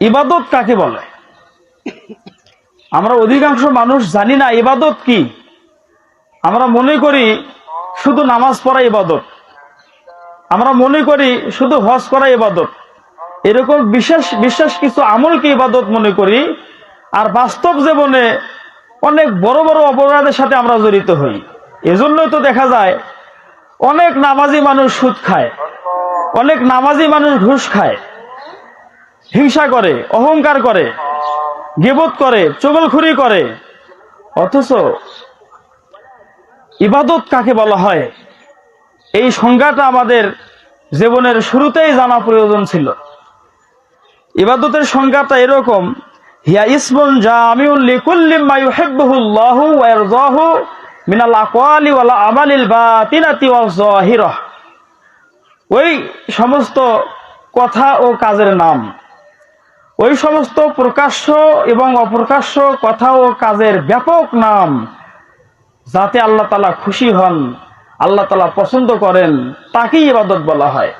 ইবাদত কাকে বলে? আমরা অধিকাংশ মানুষ জানি না ইবাদত কি। আমরা মনে করি শুধু নামাজ পড়া ইবাদত। আমরা মনে করি শুধু হজ করা ইবাদত। এরকম বিশেষ বিশেষ কিছু আমলকে ইবাদত মনে করি। আর বাস্তব জীবনে অনেক বড় বড় অপরাধের সাথে আমরা জড়িত হই। এজন্যই তো দেখা যায়, অনেক নামাজি মানুষ সুদ খায়। অনেক নামাজি মানুষ ঘুষ খায়। হিংসা করে, অহংকার করে, গেবত করে, চগলখুরি করে। অথচ ইবাদত কাকে বলা হয়? এই সংজ্ঞাটা আমাদের জীবনের শুরুতেই জানা প্রয়োজন ছিল। ইবাদতের সংজ্ঞাটা এরকম, হিয়া ইসমুন জামিউল লিকুল্লি ওই সমস্ত কথা ও কাজের নাম। ওই সমস্ত প্রকাশ্য এবং অপ্রকাশ্য কথা ও কাজের ব্যাপক নাম যাতে আল্লাহ তালা খুশি হন, আল্লাহ তালা পছন্দ করেন, তাকেই ইবাদত বলা হয়।